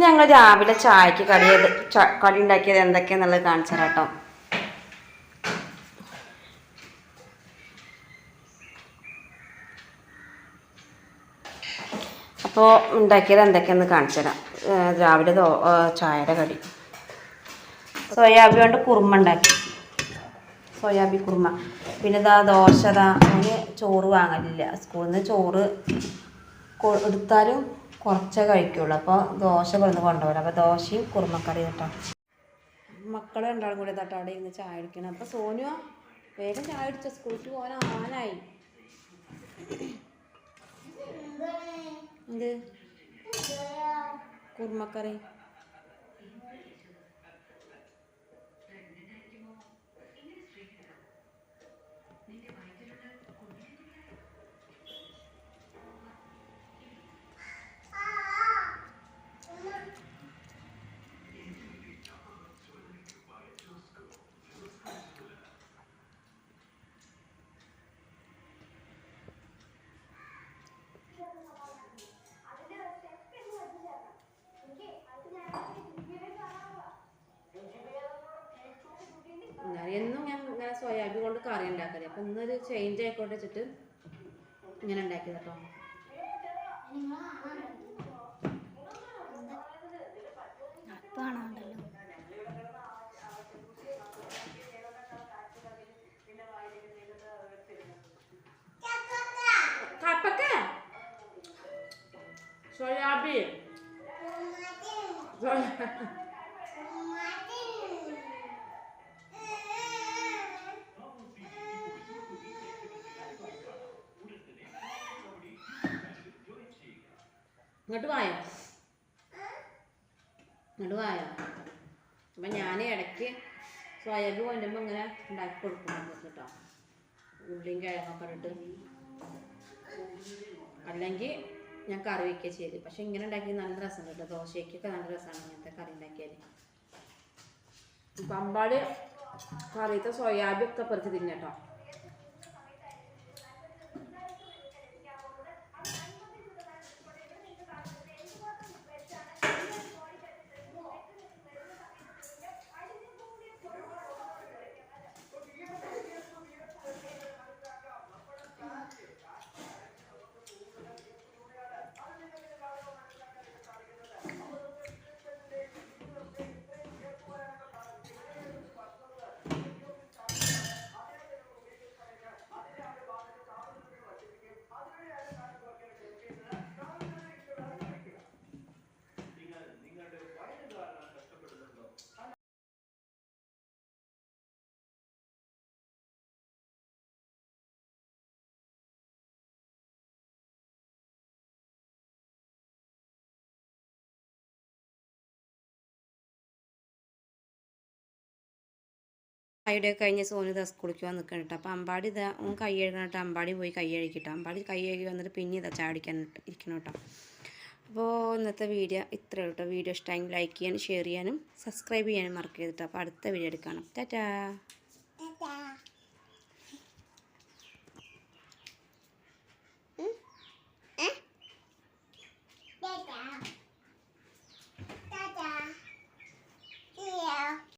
ഞങ്ങൾ രാവിലെ ചായക്ക് കടിയത് കടി ഉണ്ടാക്കിയത് എന്തൊക്കെയാന്നുള്ളത് കാണിച്ചു തരാട്ടോ അപ്പോൾ ഉണ്ടാക്കിയത് എന്തൊക്കെയാന്ന് കാണിച്ചു തരാം. രാവിലെ ചായയുടെ കടി. സോയാബി കൊണ്ട് കുറുമ ഉണ്ടാക്കി. സോയാബി കുറുമ. പിന്നെ ഇതാ ദോശ ഇതാ അങ്ങനെ ചോറ് വാങ്ങലില്ല. സ്കൂളിൽ നിന്ന് ചോറ് എടുത്താലും കുറച്ചേ കഴിക്കുള്ളൂ. അപ്പോൾ ദോശ വന്ന് കൊണ്ടുപോകില്ല അപ്പോൾ ദോശയും കുറുമക്കറി കേട്ടോ മക്കൾ രണ്ടാളും കൂടി തട്ടോ അവിടെ ഇരുന്ന് ചായ കുടിക്കണം. അപ്പോൾ സോനു വേഗം ചായ കുടിച്ച. സ്കൂളിൽ പോകാൻ ആനായി എന്ത്? കുറുമക്കറി. സോയാബീൻ കൊണ്ട് കറി ഉണ്ടാക്കൽ. അപ്പം ഇന്നൊരു ചേഞ്ച് ആയിക്കോട്ടെ വെച്ചിട്ട് ഇങ്ങനെ ഉണ്ടാക്കിയത് കേട്ടോ. സോയാബീൻ. സോയാ ഇങ്ങോട്ട് വായോ? ഇങ്ങോട്ട് വായോ? അപ്പം ഞാൻ ഇടയ്ക്ക് സോയാബീൻ കൊണ്ടുമ്പോൾ ഇങ്ങനെ ഉണ്ടാക്കി കൊടുക്കുന്നുണ്ട് കേട്ടോ. ഉള്ളിയും കിഴങ്ങൊക്കെ ഇട്ട് അല്ലെങ്കിൽ ഞാൻ കറി വയ്ക്കുക ചെയ്ത്. പക്ഷെ ഇങ്ങനെ ഉണ്ടാക്കി നല്ല രസം കേട്ടോ. ദോശയ്ക്കൊക്കെ നല്ല രസമാണ് ഇങ്ങനത്തെ കറി ഉണ്ടാക്കിയാൽ പമ്പാട് കറിയത്തെ സോയാബീൻ ഒക്കെ പറിച്ച് തിന്നട്ടോ കൈയുടെ കഴിഞ്ഞ് സോനു സ്കൂളിലേക്ക് വന്ന് നിൽക്കണം കേട്ടോ. അപ്പോൾ അമ്പാടി ഇതാ ഓൻ കൈ കഴുകണം കേട്ടോ അമ്പാടി പോയി കൈ കഴുകിട്ടോ അമ്പാടി കൈ കഴുകി വന്നിട്ട് പിന്നെ ഇതാ ചാടിക്കാൻ ഇരിക്കണം കേട്ടോ. അപ്പോൾ ഇന്നത്തെ വീഡിയോ ഇത്രയേ കേട്ടോ. വീഡിയോ ഇഷ്ടമെങ്കിൽ ലൈക്ക് ചെയ്യാനും ഷെയർ ചെയ്യാനും സബ്സ്ക്രൈബ് ചെയ്യാനും മറക്കരുത് കേട്ടോ. അപ്പോൾ അടുത്ത വീഡിയോ എടുക്കണം ടാറ്റാ.